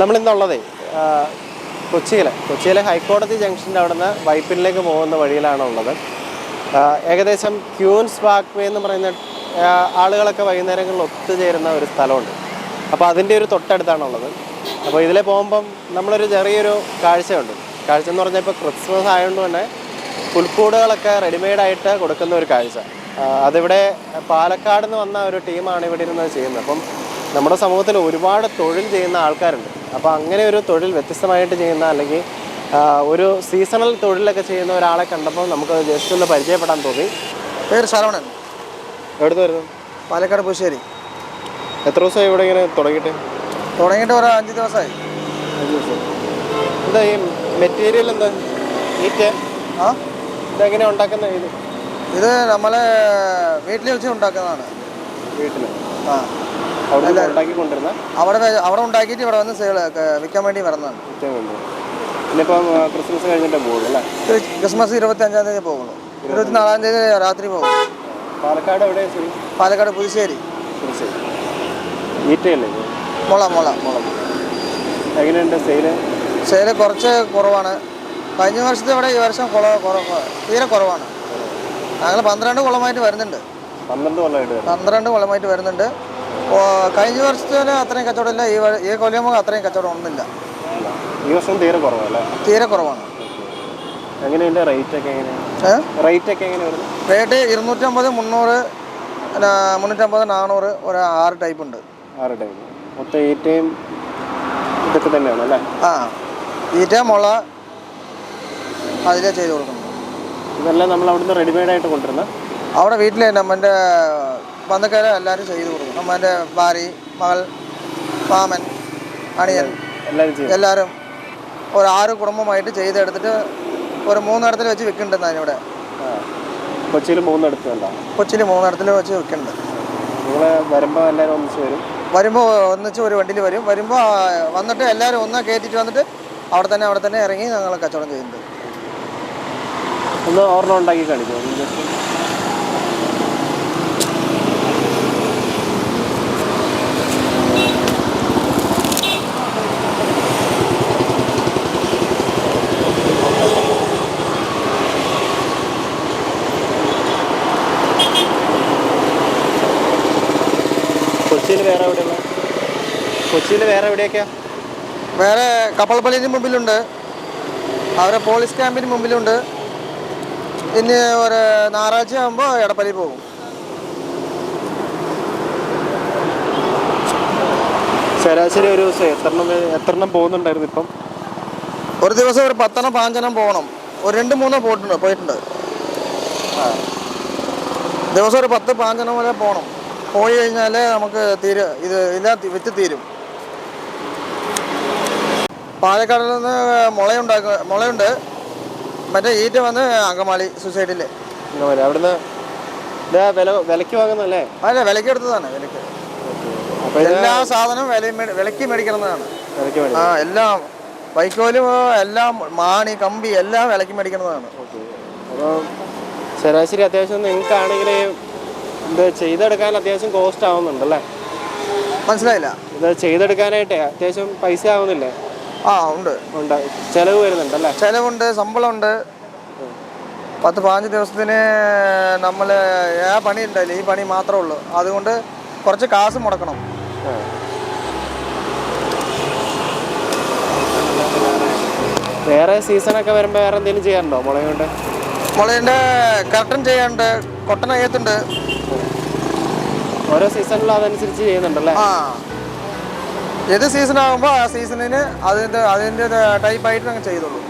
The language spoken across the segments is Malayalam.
നമ്മളിന്നുള്ളതേ കൊച്ചിയിൽ കൊച്ചിയിലെ. ഹൈക്കോടതി ജംഗ്ഷന്റെ അവിടെ നിന്ന് വൈപ്പിനിലേക്ക് പോകുന്ന വഴിയിലാണ് ഉള്ളത് ഏകദേശം ക്യൂൻസ് വാക്വേ എന്ന് പറയുന്ന ആളുകളൊക്കെ വൈകുന്നേരങ്ങളിൽ ഒത്തുചേരുന്ന ഒരു സ്ഥലമുണ്ട്. അപ്പോൾ അതിന്റെ ഒരു തൊട്ടടുത്താണുള്ളത്. അപ്പോൾ ഇതിലെ പോകുമ്പം നമ്മളൊരു ചെറിയൊരു കാഴ്ചയുണ്ട്. കാഴ്ച എന്ന് പറഞ്ഞാൽ ഇപ്പോൾ ക്രിസ്മസ് ആയതുകൊണ്ട് തന്നെ പുൽക്കൂടുകളൊക്കെ റെഡിമെയ്ഡായിട്ട് കൊടുക്കുന്ന ഒരു കാഴ്ച. അതിവിടെ പാലക്കാട് നിന്ന് വന്ന ഒരു ടീമാണ് ഇവിടെ ഇരുന്ന് ചെയ്യുന്നത്. അപ്പം നമ്മുടെ സമൂഹത്തിൽ ഒരുപാട് തൊഴിൽ ചെയ്യുന്ന ആൾക്കാരുണ്ട്. അപ്പോൾ അങ്ങനെ ഒരു തൊഴിൽ വ്യത്യസ്തമായിട്ട് ചെയ്യുന്ന അല്ലെങ്കിൽ ഒരു സീസണൽ തൊഴിലൊക്കെ ചെയ്യുന്ന ഒരാളെ കണ്ടപ്പോൾ നമുക്ക് ജസ്റ്റ് ഒന്ന് പരിചയപ്പെടാൻ തോന്നി. പേര് ശരവണൻ. എവിടുന്ന് വരുന്നു? പാലക്കാട് പുശ്ശേരി എത്ര ദിവസമായി ഇവിടെ ഇങ്ങനെ തുടങ്ങിയിട്ട്? തുടങ്ങിയിട്ട് ഒരു അഞ്ച് ദിവസമായി. അഞ്ച് ദിവസം. എന്താ ഈ മെറ്റീരിയൽ എന്താ? ഈറ്റ് ആ? ഇതെങ്ങനെ ഉണ്ടാക്കുന്ന ഇത്? ഇത് നമ്മളെ വീട്ടിൽ വെച്ച് ഉണ്ടാക്കുന്നതാണ്. വീട്ടിൽ ആ. അവിടെ അവിടെ ഉണ്ടാക്കിയിട്ട് ഇവിടെ വന്ന് സെയിൽ വിൽക്കാൻ വേണ്ടി വരുന്നതാണ് ക്രിസ്മസ് കഴിഞ്ഞിട്ടേ പോകുള്ളൂ അല്ലേ? ക്രിസ്മസ് ഇരുപത്തി അഞ്ചാം തീയതി പോകുള്ളൂ ഇരുപത്തി നാലാം തീയതി രാത്രി പോകും. പാലക്കാട് എവിടെ പാലക്കാട് പുതുശ്ശേരി. ഈറ്റയല്ലേ? മുള മുള. മുളക് എങ്ങനെയുണ്ട് സെയിൽ സെയിൽ കുറച്ച് കുറവാണ്. കഴിഞ്ഞ വർഷത്തെ ഇവിടെ ഈ വർഷം തീരെ കുറവാണ്. ഞങ്ങൾ പന്ത്രണ്ട് കുളമായിട്ട് വരുന്നുണ്ട്. പന്ത്രണ്ട് കുളമായിട്ട് വരുന്നുണ്ട്. കഴിഞ്ഞ വർഷത്തിന് അത്രയും കച്ചവടമില്ല ഈ വ- ഈ കൊല്ലം അത്രയും കച്ചവടം ഒന്നുമില്ല. ഈ വർഷം തീരെ കുറവല്ലേ? തീരെ കുറവാണ്. എങ്ങനെയുണ്ട് റേറ്റ് ഒക്കെ എങ്ങനെയാണ് ഏ? റേറ്റ് ഒക്കെ എങ്ങനെ വരുന്നു റേറ്റ് ഇരുന്നൂറ്റമ്പത് മുന്നൂറ് പിന്നെ മുന്നൂറ്റമ്പത് നാനൂറ് ഒരു ആറ് ടൈപ്പ് ഉണ്ട്. ആറ് ടൈം മൊത്തം ഈറ്റയും ഇതൊക്കെ തന്നെയാണ് അല്ലേ? ആ. ഈറ്റ മുള അതിലേ ചെയ്ത് കൊടുക്കുന്നു ഇതെല്ലാം നമ്മൾ അവിടുന്ന് റെഡിമെയ്ഡ് ആയിട്ട് കൊണ്ടുവരുന്ന? അവിടെ വീട്ടിലെ നമ്മന്റെ ബന്ധുക്കാരെ എല്ലാവരും ചെയ്തു കൊടുക്കും. അമ്മന്റെ ഭാര്യ മകൾ മാമൻ അണിയൻ എല്ലാവരും ഒരു ആറ് കുടുംബമായിട്ട് ചെയ്തെടുത്തിട്ട് ഒരു മൂന്നിടത്തിൽ വെച്ച് വിൽക്കുന്നുണ്ട് അതിനിവിടെ. കൊച്ചിയിൽ മൂന്നിടത്ത് കൊച്ചിയിൽ മൂന്നിടത്തിൽ വെച്ച് വിൽക്കുന്നുണ്ട്. നിങ്ങൾ വരുമ്പോൾ എല്ലാവരും ഒന്നിച്ച് വരും? വരുമ്പോൾ ഒന്നിച്ച് ഒരു വണ്ടിയിൽ വരും. വരുമ്പോൾ വന്നിട്ട് എല്ലാവരും ഒന്ന് കയറ്റിട്ട് വന്നിട്ട് അവിടെ തന്നെ അവിടെ തന്നെ ഇറങ്ങി ഞങ്ങൾ കച്ചവടം ചെയ്യുന്നുണ്ട്. ഒന്ന് ഓർമ്മ ഉണ്ടാക്കി കാണിക്കും വേറെ എവിടെയുള്ള? കൊച്ചിയിൽ വേറെ എവിടെയൊക്കെയാ? വേറെ കപ്പൽപ്പള്ളിന് മുമ്പിലുണ്ട്. അവരെ പോലീസ് ക്യാമ്പിന് മുമ്പിലുണ്ട്. ഇനി ഒരു ഞായറാഴ്ച ആകുമ്പോൾ എടപ്പള്ളി പോകും. ശരാശരി ഒരു ദിവസം എത്രണ്ണം എത്രണ്ണം പോകുന്നുണ്ടായിരുന്നു ഇപ്പം? ഒരു ദിവസം ഒരു പത്തെണ്ണം പാഞ്ചെണ്ണം പോകണം. ഒരു രണ്ട് മൂന്നോ പോയിട്ടുണ്ട് പോയിട്ടുണ്ട്. ദിവസം ഒരു പത്ത് പാഞ്ചെണ്ണം വരെ പോകണം. പോയി കഴിഞ്ഞാൽ നമുക്ക് തീരെ ഇത് ഇല്ലാത്ത വിറ്റ് തീരും. പാലക്കാടിൽ നിന്ന് മുളയുണ്ടാക്ക മുളയുണ്ട്. മറ്റേ ഈറ്റ വന്ന് അങ്കമാളി സൊസൈറ്റിയിൽ ഇങ്ങനെ അവിടുന്ന് വില വിലക്ക് വാങ്ങുന്നല്ലേ അല്ല വിലക്ക് എടുത്തതാണ് വിലക്ക് എല്ലാ സാധനവും വില വിലക്ക് മേടിക്കുന്നതാണ് ആ എല്ലാം വൈക്കോലും എല്ലാം മാണി കമ്പി എല്ലാം വിലക്ക് മേടിക്കുന്നതാണ് ശരാശരി അത്യാവശ്യം നിങ്ങൾക്കാണെങ്കിൽ ഇത് ചെയ്തെടുക്കാൻ അത്യാവശ്യം കോസ്റ്റ് ആവുന്നുണ്ടല്ലേ? മനസ്സിലായില്ല. ഇത് ചെയ്തെടുക്കാനായിട്ട് അത്യാവശ്യം പൈസ ആവുന്നില്ലേ? ആ ഉണ്ട്. ഉണ്ട്. ചിലവ് വരുന്നുണ്ടല്ലേ? ചിലവുണ്ട് ശമ്പളമുണ്ട്. പത്ത് പതിനഞ്ച് ദിവസത്തിന് നമ്മൾ ആ പണി ഉണ്ടല്ലോ ഈ പണി മാത്രമേ ഉള്ളൂ. അതുകൊണ്ട് കുറച്ച് കാശ് മുടക്കണം. വേറെ സീസണൊക്കെ വരുമ്പോൾ വേറെ എന്തെങ്കിലും ചെയ്യാറുണ്ടോ മുളയുണ്ട് മുളയുണ്ട് കർട്ടൻ ചെയ്യാനുണ്ട് കൊട്ടൻ അയ്യത്തുണ്ട്. ഓരോ സീസണിലും അതനുസരിച്ച് ചെയ്യുന്നുണ്ടല്ലേ? ആ. ഏത് സീസൺ ആകുമ്പോൾ ആ സീസണിന് അതിന്റെ അതിന്റെ ടൈപ്പായിട്ട് അങ്ങ് ചെയ്തോളൂ.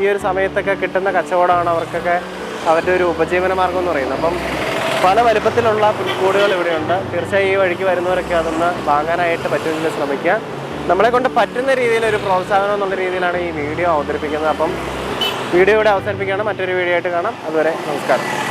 ഈ ഒരു സമയത്തൊക്കെ കിട്ടുന്ന കച്ചവടമാണ് അവർക്കൊക്കെ അവരുടെ ഒരു ഉപജീവന മാർഗം എന്ന് പറയുന്നത്. അപ്പം പല വലുപ്പത്തിലുള്ള പുൽക്കൂടുകൾ ഇവിടെയുണ്ട്. തീർച്ചയായും ഈ വഴിക്ക് വരുന്നവരൊക്കെ അതൊന്ന് വാങ്ങാനായിട്ട് പറ്റുമെങ്കിൽ ശ്രമിക്കുക. നമ്മളെ കൊണ്ട് പറ്റുന്ന രീതിയിൽ ഒരു പ്രോത്സാഹനം എന്നുള്ള രീതിയിലാണ് ഈ വീഡിയോ അവതരിപ്പിക്കുന്നത്. അപ്പം വീഡിയോ ഇവിടെ അവസാനിപ്പിക്കുകയാണ്. മറ്റൊരു വീഡിയോ ആയിട്ട് കാണാം. അതുവരെ നമസ്കാരം.